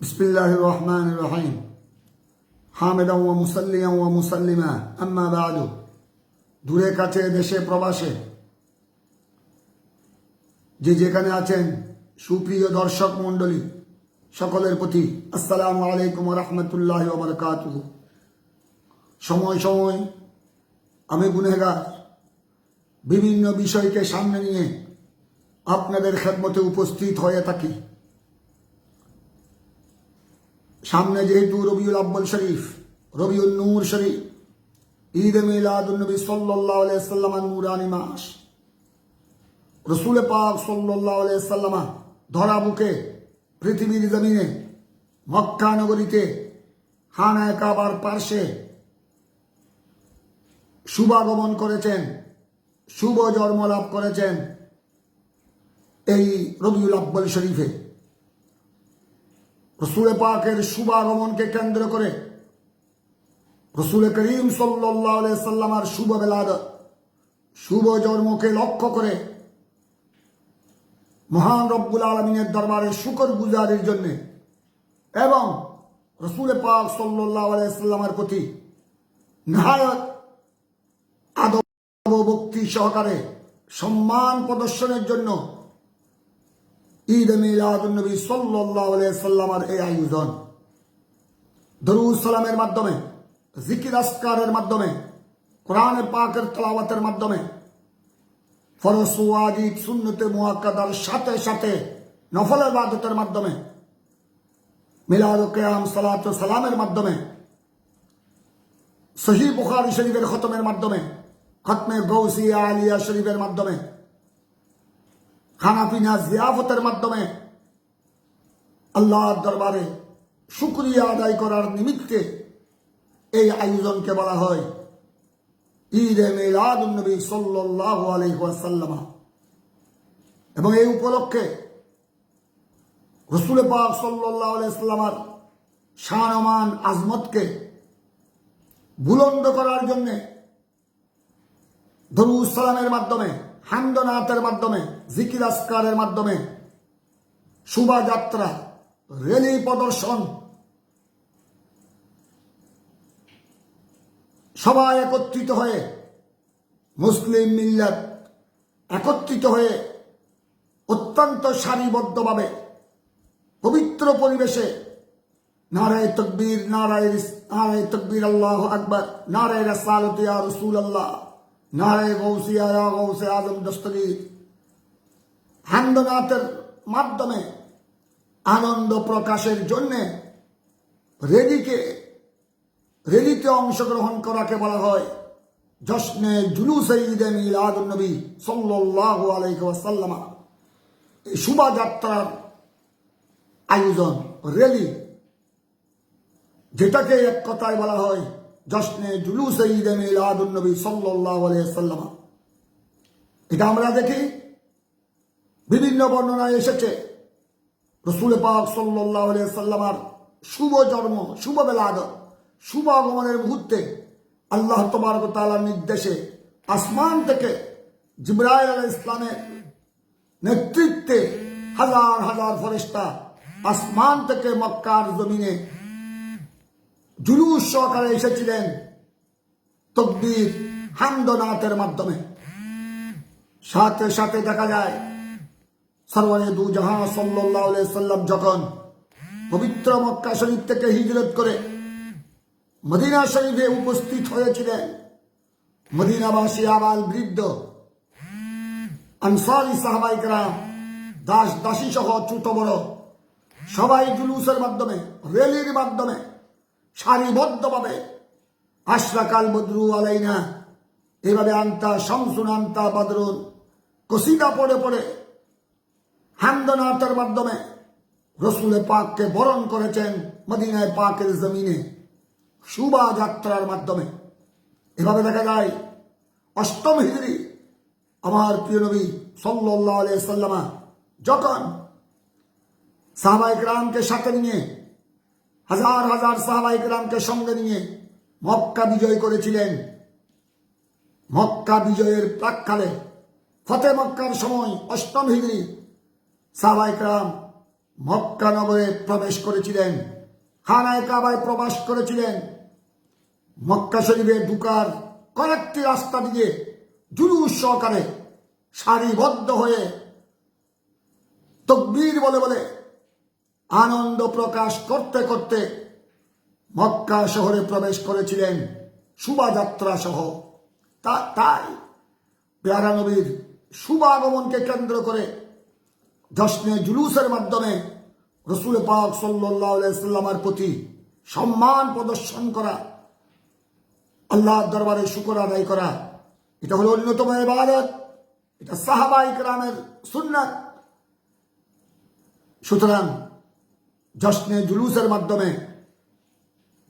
বিসমিল্লাহ রহমান রহিম হামেদা ও মুসাল্লিয়া ও মুসাল্লিমা আম্মা বাদু দূরে কাছে, দেশে প্রবাসে। যে যেখানে আছেন, সুপ্রিয় দর্শক মণ্ডলী, সকলের প্রতি আসসালামু আলাইকুম রহমতুল্লাহ বরকাত সময় সময়, আমি গুনেগার বিভিন্ন বিষয়কে সামনে নিয়ে আপনাদের খেদমতে উপস্থিত হয়ে থাকি। সামনে যেহেতু রবিউল আব্বাল শরীফ, রবিউল নূর শরীফ, ঈদ মিলাদুলনবী সাল্লাহ সাল্লামা নুরানি মাস রসুল পাক সাল্লাহ সাল্লামা ধরা বুকে পৃথিবীর জমিনে, মক্কা নগরীতে, হানায় কাবার পার্শ্বে শুভাগমন করেছেন, শুভ জন্ম লাভ করেছেন এই রবিউল আব্বাল শরীফে। রসুল পাকের শুভাগমনকে কেন্দ্র করে রসুল করিম সাল্লার শুভ বেলাদ শুভ জন্মকে লক্ষ্য করে মহান রব্বুল আলমিনের দরবারে শুকর গুজারির জন্য এবং রসুল পাক সাল্লামের প্রতি নাহায়ত আদব ভক্তি সহকারে সম্মান প্রদর্শনের জন্য ঈদ মিলাদুলনবী সাল্লাহ সাল্লামার এই আয়োজন। দরুদ সালামের মাধ্যমে, জিকির আসকারের মাধ্যমে কোরআনের পাকের তলাওয়াতের মাধ্যমে ফরস ওয়াজিব, সুন্নতে মুয়াক্কাদার সাথে সাথে নফল ইবাদতের মাধ্যমে মিলাদ কেয়াম, সালাত সালামের মাধ্যমে সহি বুখারি শরীফের খতমের মাধ্যমে, খতমে গৌসিয়া আলিয়া শরীফের মাধ্যমে খানাপিনা জিয়াফতের মাধ্যমে আল্লাহর দরবারে শুক্রিয়া আদায় করার নিমিত্তে এই আয়োজনকে বলা হয় ঈদে মিলাদুন্নবী সাল্লাহ আলহাসাল্লামা এবং এই উপলক্ষে রসুল পাক সাল্লাহ আলাইসাল্লামার শাহমান আজমতকে বুলন্দ করার জন্যে দরুদ সালামের মাধ্যমে হান্দনাথের মাধ্যমে, জিকির আসকারের মাধ্যমে শোভাযাত্রা, রেলি প্রদর্শন, সবাই একত্রিত হয়ে, মুসলিম মিল্লাত একত্রিত হয়ে অত্যন্ত সারিবদ্ধভাবে পবিত্র পরিবেশে নারায় তকবীর, নারায় নারায় তকবীর আল্লাহ আকবর, নারায় রসালতিয়া রসুল আল্লাহ নারায় গৌসিয়া গৌসে আজম দস্তগীর হান্দনাথের মাধ্যমে আনন্দ প্রকাশের জন্যে রেডিকে রেলিতে অংশগ্রহণ করাকে বলা হয় জশ্নে জুলুসে ঈদে মিলাদ নবী সাল্লাহ আলাইসাল্লামা এই শোভাযাত্রার আয়োজন, রেলি, যেটাকে এক কথায় বলা হয় জশ্নে জুলুসে ঈদে মিলাদ নবী সাল্লাহ আলাইসাল্লামা এটা আমরা দেখি। বিভিন্ন বর্ণনায় এসেছে। রসুল পাক সাল্লাহ সাল্লামার শুভ জন্ম, শুভ বেলাদ শুভ আগমনের মুহূর্তে আল্লাহ তবরক তালার নির্দেশে আসমান থেকে জিব্রাইল আল ইসলামের নেতৃত্বে হাজার হাজার ফরেস্তা আসমান থেকে মক্কার জমিনে জুলুস সহকারে এসেছিলেন তকবির হান্দনাথের মাধ্যমে। সাথে সাথে দেখা যায়, সরওয়ারে দু জাহা সাল্লাহ সাল্লাম যখন পবিত্র মক্কা শরীফ থেকে হিজরত করে মদিনা শরীফে উপস্থিত হয়েছিলেন, মদিনাবাসী আবাল বৃদ্ধ, আনসারি সাহবাইকরা দাস দাসী সহ ছোট বড় সবাই জুলুসের মাধ্যমে, রেলির মাধ্যমে সারিবদ্ধভাবে আশরাকাল বদরু আলাইনা, এভাবে আন্তা শামসুন আন্তা বদরুন, কসিদা পড়ে পড়ে হামদনাথের মাধ্যমে রসুলে পাককে বরণ করেছেন মদিনায় পাকের জমিনে শোভাযাত্রার মাধ্যমে। এভাবে দেখা যায়, অষ্টম হিজড়ি আমার প্রিয় নবী সাল্লাহ সাল্লামা যখন সাহবাইক রামকে সাথে নিয়ে হাজার হাজার রামকে সঙ্গে নিয়ে মক্কা বিজয় করেছিলেন। মক্কা বিজয়ের প্রাককালে ফতে মক্কার সময় অষ্টম হিজড়ি সাহবাইক রাম মক্কা নগরে প্রবেশ করেছিলেন, খানায় কাবায় প্রবাস করেছিলেন। মক্কা শরীফে ঢুকার কয়েকটি রাস্তা দিয়ে জুলুস সহকারে সারিবদ্ধ হয়ে তকবীর বলে বলে আনন্দ প্রকাশ করতে করতে মক্কা শহরে প্রবেশ করেছিলেন, শোভাযাত্রা সহ। তা- তাই পেয়ারা নবীর শুভাগমনকে কেন্দ্র করে জশ্নে জুলুসের মাধ্যমে রসুল পাক সাল্লামের প্রতি সম্মান প্রদর্শন করা, আল্লাহর দরবারে শুকর আদায় করা, এটা হলো অন্যতম ইবাদত, এটা সাহাবাই গ্রামের সুন্নাত। সুতরাং জশ্নে জুলুসের মাধ্যমে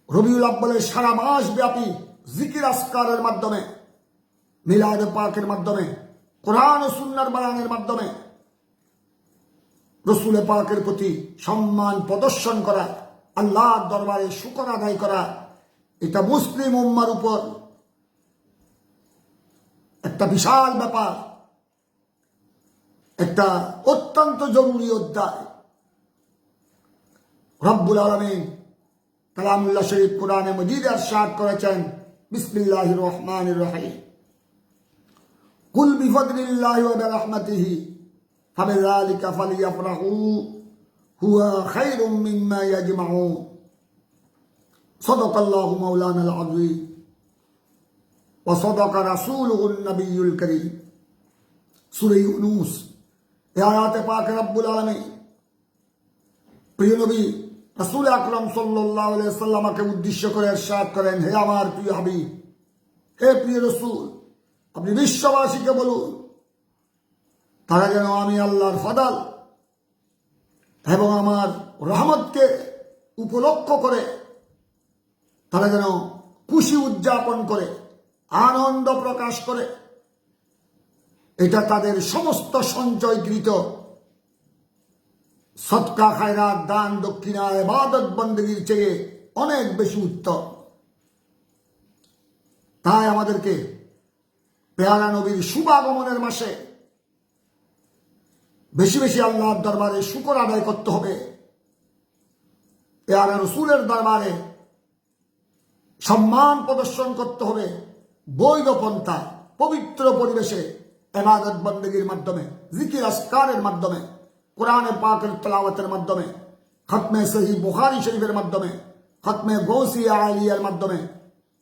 রবিউল আব্বালের সারা মাস ব্যাপী জিকির আসকারের মাধ্যমে, মিলাদ পাকের মাধ্যমে, কোরআন ও সুন্নার বায়ানের মাধ্যমে রসুল পাকের প্রতি সম্মান প্রদর্শন করা, আল্লাহর দরবারে শুকর আদায় করা, এটা মুসলিম উম্মার উপর একটা বিশাল ব্যাপার, একটা অত্যন্ত জরুরি অধ্যায়। রব্বুল আলমিন কালামুল্লাহ শরীফ কোরআনে মজিদ আরশাদ করেছেন। বিসমিল্লাহ রহমান রহিম। কুল বিফদলিল্লাহ ওয়া বিরহমাতিহি। ফাবিযালিকা ফালিয়াফরাহু। হুয়া খায়রুম মিম্মা ইয়াজমাউন। সাদাকাল্লাহু মাওলানা আল-আযীম। ওয়া সাদাকা রাসূলুহুন নাবিয়্যুল কারীম। সূরা ইউনূস। এই আয়াতে পাক রব্বুল আলামিন। প্রিয় নবী রাসূল আকরম সাল্লাল্লাহু আলাইহি উদ্দেশ্য করে ইরশাদ করেন, হে আমার প্রিয় হাবিব, হে প্রিয় রসুল, আপনি বিশ্ববাসীকে বলুন, তারা যেন আমি আল্লাহর ফদাল এবং আমার রহমতকে উপলক্ষ করে, তারা যেন খুশি উদযাপন করে, আনন্দ প্রকাশ করে। এটা তাদের সমস্ত সঞ্চয়কৃত সৎকা খায়রাত, দান, দক্ষিণা এবাদত বন্দীর চেয়ে অনেক বেশি উত্তম। তাই আমাদেরকে পেয়ারা নবীর শুভাগমনের মাসে বেশি বেশি আল্লাহর দরবারে শুকর আদায় করতে হবে। পেয়ারা রসুলের দরবারে সম্মান প্রদর্শন করতে হবে বৈধ পন্থা পবিত্র পরিবেশে এবাদত বন্দীর মাধ্যমে, জিকির আসকারের মাধ্যমে। কোরআনে পাকের তলাওয়াতের মাধ্যমে, খতমে সহি বুখারি শরীফের মাধ্যমে, খতমে গৌসিয়া আলিয়ার মাধ্যমে,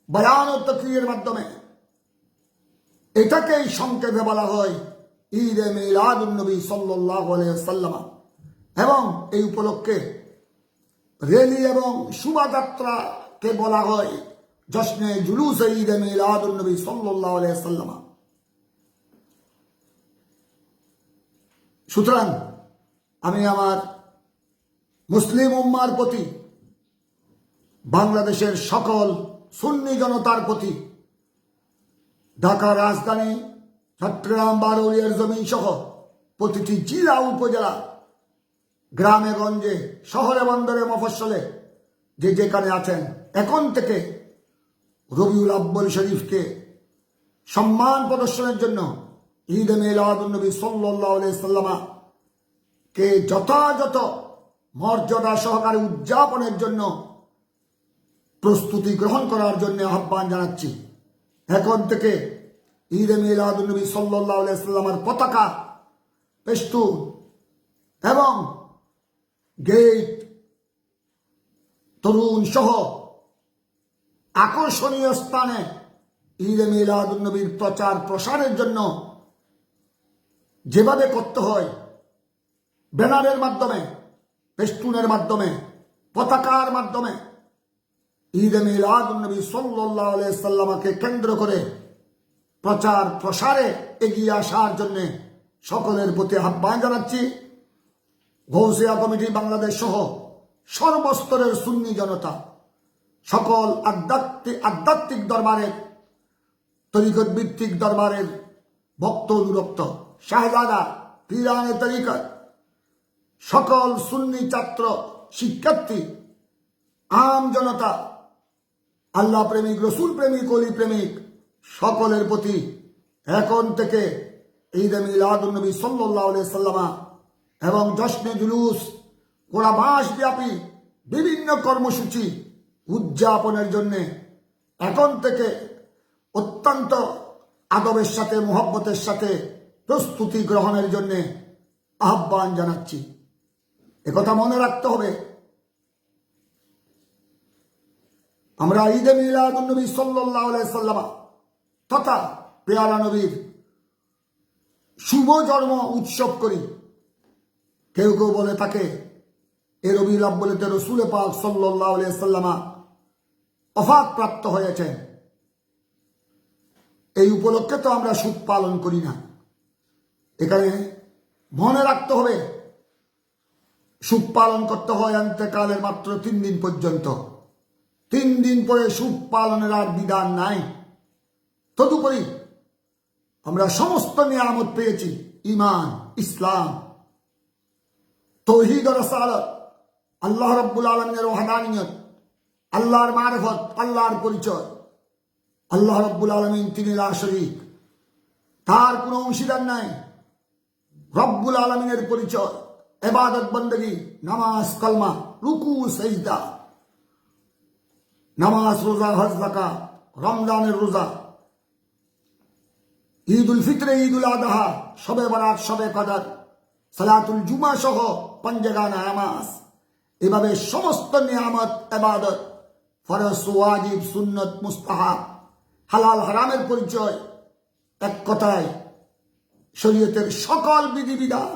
বয়ান ও তকরিয়ের মাধ্যমে। এটাকেই সংক্ষেপে বলা হয় ঈদ এ মিলাদুন্নবী সাল্লাহ সাল্লামা এবং এই উপলক্ষে রেলি এবং শোভাযাত্রাকে বলা হয় জশ্নে জুলুস ঈদ এ মিলাদুন্নবী সাল্লাহ সাল্লামা সুতরাং আমি আমার মুসলিম উম্মার প্রতি, বাংলাদেশের সকল সুন্নি জনতার প্রতি ঢাকা রাজধানী, চট্টগ্রাম বারৌলিয়ার জমিন সহ প্রতিটি জেলা, উপজেলা, গ্রামে, গঞ্জে, শহরে, বন্দরে, মফস্বলে যে যেখানে আছেন, এখন থেকে রবিউল আব্বল শরীফকে সম্মান প্রদর্শনের জন্য ঈদ মিলাদুন্নবী সাল্লাহ সাল্লামা কে যথাযথ মর্যাদা সহকারে উদযাপনের জন্য প্রস্তুতি গ্রহণ করার জন্য আহ্বান জানাচ্ছি। এখন থেকে ঈদ মিলাদুলনবী সাল্লাহ সাল্লামার পতাকা পেস্তুন এবং গেট, তরুণ সহ আকর্ষণীয় স্থানে ঈদ মিলাদুলনবীর প্রচার প্রসারের জন্য যেভাবে করতে হয় ব্যানারের মাধ্যমে পেস্টুনের মাধ্যমে, পতাকার মাধ্যমে ঈদ মিলাদুলনবী সাল্লাহ সাল্লামাকে কেন্দ্র করে প্রচার প্রসারে এগিয়ে আসার জন্য সকলের প্রতি আহ্বান জানাচ্ছি। গৌসিয়া কমিটি বাংলাদেশ সহ সর্বস্তরের সুন্নি জনতা, সকল আধ্যাত্মিক আধ্যাত্মিক দরবারের তরিকত ভিত্তিক দরবারের ভক্ত অনুরক্ত শাহজাদা পিরানে তরিকত সকল সুন্নি ছাত্র শিক্ষার্থী, আম জনতা, আল্লাহ প্রেমিক, রসুল প্রেমিক, অলি প্রেমিক, সকলের প্রতি এখন থেকে ঈদ মিলাদুলনবী সাল্লাহ সাল্লামা এবং জশ্নে জুলুস গোড়া মাস ব্যাপী বিভিন্ন কর্মসূচি উদযাপনের জন্য এখন থেকে অত্যন্ত আদবের সাথে, মোহব্বতের সাথে প্রস্তুতি গ্রহণের জন্য আহ্বান জানাচ্ছি। একথা মনে রাখতে হবে। আমরা ঈদে সাল্লাহ সাল্লামা তথা পেয়ারা নবীর শুভ জন্ম উৎসব করি। কেউ কেউ বলে থাকে, এ রবি বলেতে রসুলে পাক সাল্লাহ সাল্লামা অফাত প্রাপ্ত হয়েছেন। এই উপলক্ষে তো আমরা সুখ পালন করি না। এখানে মনে রাখতে হবে সুখ পালন করতে হয় অন্তকালের মাত্র তিন দিন পর্যন্ত। তিন দিন পরে সুখ পালনের আর বিধান নাই। তদুপরি আমরা সমস্ত নিয়ামত পেয়েছি ইমান ইসলাম। তৌহিদ রসালত, আল্লাহ রব্বুল আলমের ওহাদানিয়ত আল্লাহর মারফত, আল্লাহর পরিচয়। আল্লাহ রব্বুল আলমিন তিনি লা শরীক। তার কোনো অংশীদার নাই। রব্বুল আলমিনের পরিচয়। এবাদত বন্দগি, নামাজ, কলমা, রুকু, সজদা। নামাজ, রোজা, হজ জাকাত রমজানের রোজা। ঈদ উল ফিতরে ঈদ উল আদহা, সবে বরাত, সবে কদর। সালাতুল জুমা সহ পঞ্জগানা নামাজ। এভাবে সমস্ত নিয়ামত এবাদত ফরজ, ওয়াজিব, সুন্নত, মুস্তাহাব, হালাল, হারামের পরিচয় এক কথায় শরীয়তের সকল বিধিবিধান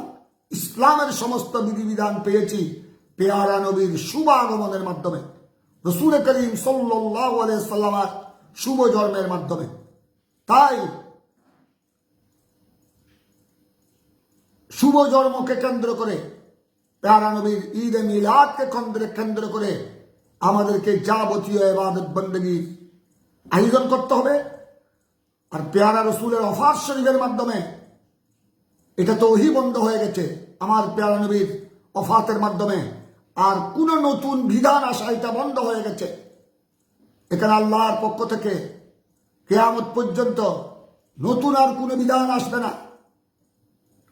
ইসলামের সমস্ত বিধিবিধান পেয়েছি পেয়ারা নবীর শুভাগমনের মাধ্যমে। রসুল করিম সাল্লাহ সাল্লামার শুভ জন্মের মাধ্যমে। তাই শুভ জন্মকে কেন্দ্র করে, পেয়ারা নবীর ঈদ এ মিলাদকে কেন্দ্রে কেন্দ্র করে আমাদেরকে যাবতীয় এবাদত বন্দগীর আয়োজন করতে হবে। আর পেয়ারা রসুলের অফার শরীফের মাধ্যমে এটা তো ওহি বন্ধ হয়ে গেছে আমার পেয়ারা নবীর অফাতের মাধ্যমে। আর কোন নতুন বিধান আসা এটা বন্ধ হয়ে গেছে। এখানে আল্লাহর পক্ষ থেকে কেয়ামত পর্যন্ত নতুন আর কোনো বিধান আসবে না।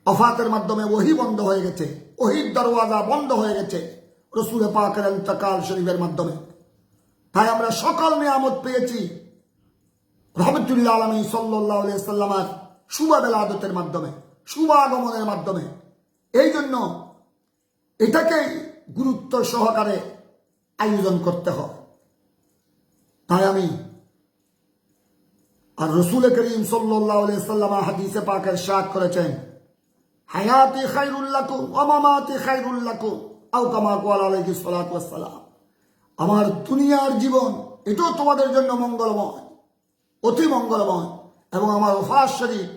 অফাতের মাধ্যমে ওহি বন্ধ হয়ে গেছে। ওহির দরওয়াজা বন্ধ হয়ে গেছে রসুল পাকের অন্তকাল শরীফের মাধ্যমে। তাই আমরা সকল নিয়ামত পেয়েছি। রহমতুল্লাহ আলমী সাল্লাহ সাল্লামার শুভ বেলাদতের মাধ্যমে। শুভ আগমনের মাধ্যমে। এই জন্য এটাকেই গুরুত্ব সহকারে আয়োজন করতে হয়। তাই আমি আর রসুল করিম সাল্লামা হাদিসে পাকের শাক করেছেন, হায়াতি খাইরুল্লাকুম অমামাতি কোয়াল আলাইহি আমার দুনিয়ার জীবন এটাও তোমাদের জন্য মঙ্গলময়, অতি মঙ্গলময় এবং আমার অফাস শরীর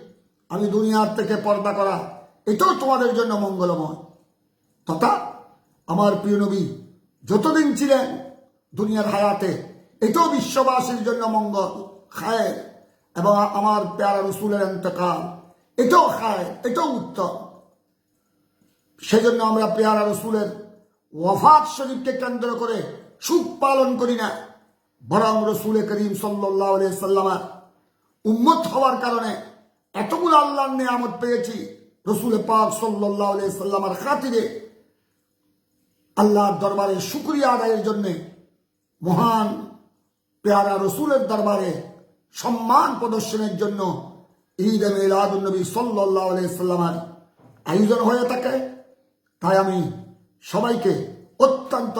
আমি দুনিয়ার থেকে পর্দা করা, এটাও তোমাদের জন্য মঙ্গলময়। তথা আমার প্রিয় নবী যতদিন ছিলেন দুনিয়ার হায়াতে, এটাও বিশ্ববাসীর জন্য মঙ্গল খায় এবং আমার প্যারা রসুলের অন্তকাল এটাও খায় এটাও উত্তম। সেজন্য আমরা পেয়ারা রসুলের ওয়াফাত শরীফকে কেন্দ্র করে সুখ পালন করি না। বরং রসুল করিম সাল্লাহ সাল্লামার উম্মত হওয়ার কারণে এতগুলো আল্লাহর নিয়ামত পেয়েছি রসুল পাক সাল্লাহ সাল্লামার খাতিরে। আল্লাহর দরবারে শুক্রিয়া আদায়ের জন্যে মহান পেয়ারা রসুলের দরবারে সম্মান প্রদর্শনের জন্য ঈদ মিলাদুলনবী সাল্লাহ সাল্লামার আয়োজন হয়ে থাকে। তাই আমি সবাইকে অত্যন্ত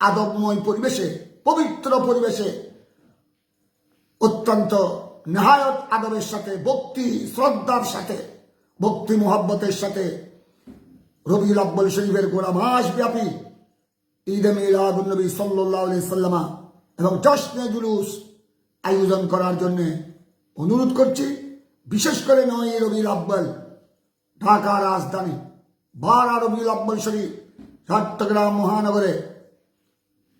আদবময় পরিবেশে, পবিত্র পরিবেশে অত্যন্ত নেহায়ত আদবের সাথে, ভক্তি, শ্রদ্ধার সাথে, ভক্তি, মোহাব্বতের সাথে রবি আব্বল শরীফের গোড়া মাস ব্যাপী ঈদ মিলাদুলনবী সাল্লাহ সাল্লামা এবং জশ্নে জুলুস আয়োজন করার জন্য অনুরোধ করছি। বিশেষ করে নয় রবি আব্বাল ঢাকা রাজধানী, বারা রবি আব্বাল শরীফ, চট্টগ্রাম মহানগরে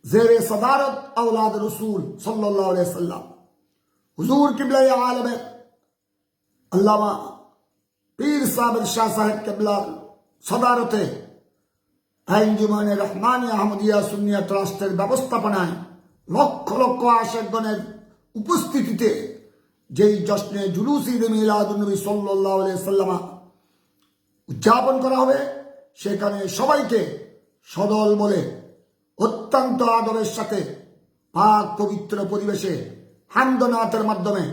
জেরে সদারত আউলাদ রসুল সাল্লাহ সাল্লাম হুজুর কিবলাই আলমে। আল্লামা পীর সাহেব শাহ সাহেব কেবলার সদারতে আইনজুমানে রহমানি আহমদিয়া সুনিয়া ট্রাস্টের ব্যবস্থাপনায় লক্ষ লক্ষ আশেকগণের উপস্থিতিতে যেই জশ্নে জুলুস ঈদ মিলাদুলনবী সাল্লাহ সাল্লামা উদযাপন করা হবে, সেখানে সবাইকে সদল বলে অত্যন্ত আদরের সাথে পাক পবিত্র পরিবেশে হামদনাথের মাধ্যমে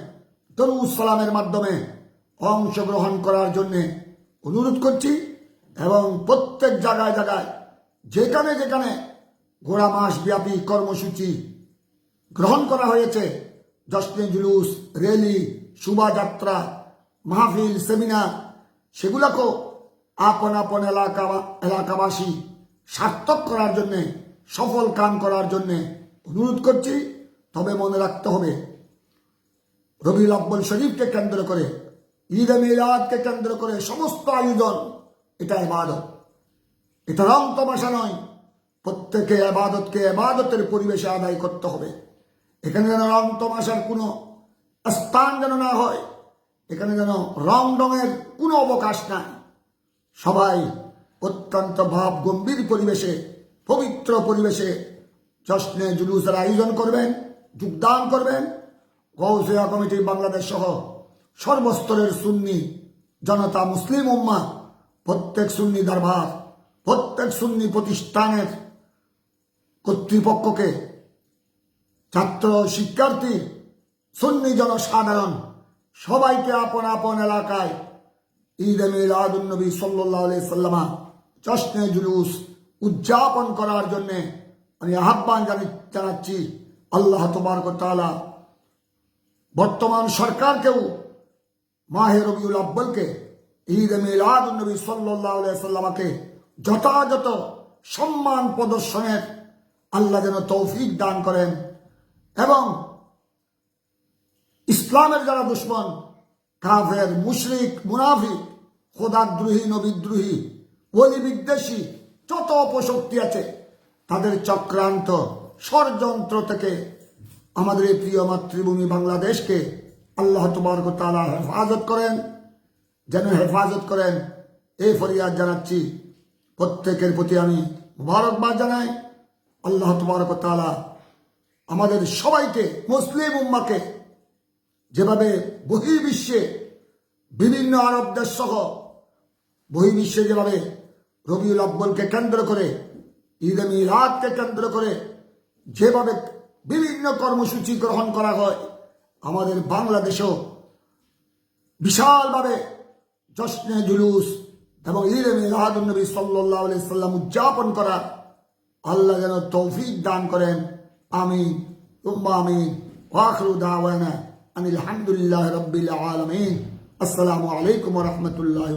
দরুদ সালামের মাধ্যমে অংশগ্রহণ করার জন্যে অনুরোধ করছি এবং প্রত্যেক জায়গায় জায়গায়, যেখানে যেখানে গোড়া মাস ব্যাপী কর্মসূচি গ্রহণ করা হয়েছে জশ্নে জুলুস র্যালি শোভাযাত্রা, মাহফিল, সেমিনার, সেগুলোকেও আপন আপন এলাকা, এলাকাবাসী সার্থক করার জন্যে, সফল কাম করার জন্যে অনুরোধ করছি। তবে মনে রাখতে হবে, রবিউল আব্বল শরীফকে কেন্দ্র করে, ঈদ এ মিলাদকে কেন্দ্র করে সমস্ত আয়োজন, এটা এবাদত এটা রং তমাশা নয়, প্রত্যেকে আবাদতকে আবাদতের পরিবেশে আদায় করতে হবে। এখানে যেন রং তমাশার কোনো স্থান যেন না হয়, এখানে যেন রং রঙের কোনো অবকাশ নাই। সবাই অত্যন্ত ভাব গম্ভীর পরিবেশে, পবিত্র পরিবেশে জশ্নে জুলুসের আয়োজন করবেন। যোগদান করবেন। গৌসিয়া কমিটি বাংলাদেশ সহ সর্বস্তরের সুন্নি জনতা, মুসলিম উম্মা প্রত্যেক সুন্নি দরবার, প্রত্যেক সুন্নি প্রতিষ্ঠানের কর্তৃপক্ষকে ছাত্র, শিক্ষার্থী, সুন্নি জনসাধারণ, সবাইকে আপন আপন এলাকায় ঈদ এ মিলাদুন্নবী সাল্লাহ সাল্লামা জশ্নে জুলুস উদযাপন করার জন্যে আমি আহ্বান জানি জানাচ্ছি। আল্লাহ তাআলা বর্তমান সরকারকেও মাহে রবিউল আব্বালকে, ঈদ এ মিলাদুন্নবী সাল্লাহ সাল্লামাকে যথাযথ সম্মান প্রদর্শনের আল্লাহ যেন তৌফিক দান করেন এবং ইসলামের যারা দুশ্মন, কাফের, মুশরিক, মুনাফিক, খোদাদ্রোহী, নবিদ্রোহী, ওলি বিদ্বেষী, যত অপশক্তি আছে, তাদের চক্রান্ত ষড়যন্ত্র থেকে আমাদের এই প্রিয় মাতৃভূমি বাংলাদেশকে আল্লাহ তবরক তালা হেফাজত করেন। যেন হেফাজত করেন, এই ফরিয়াদ জানাচ্ছি। প্রত্যেকের প্রতি আমি মুবারকবাদ জানাই। আল্লাহ তবরক তালা আমাদের সবাইকে, মুসলিম উম্মাকে যেভাবে বহির্বিশ্বে বিভিন্ন আরব দেশ সহ বহির্বিশ্বে যেভাবে রবিউল আব্বলকে কেন্দ্র করে ঈদ মিলাদকে কেন্দ্র করে যেভাবে বিভিন্ন কর্মসূচি গ্রহণ করা হয়, আমাদের বাংলাদেশেও বিশালভাবে জশ্নে জুলুস এবং ঈদ এ মিলাদুন্নবী সাল্লাহ সাল্লাম উদযাপন করার আল্লাহ যেন তৌফিক দান করেন। আমি তুম্বা আমিন। ওয়াখরু দাওয়ানা আনিল হামদুলিল্লাহ রব্বিল আলামিন। আসসালামু আলাইকুম রাহমাতুল্লাহি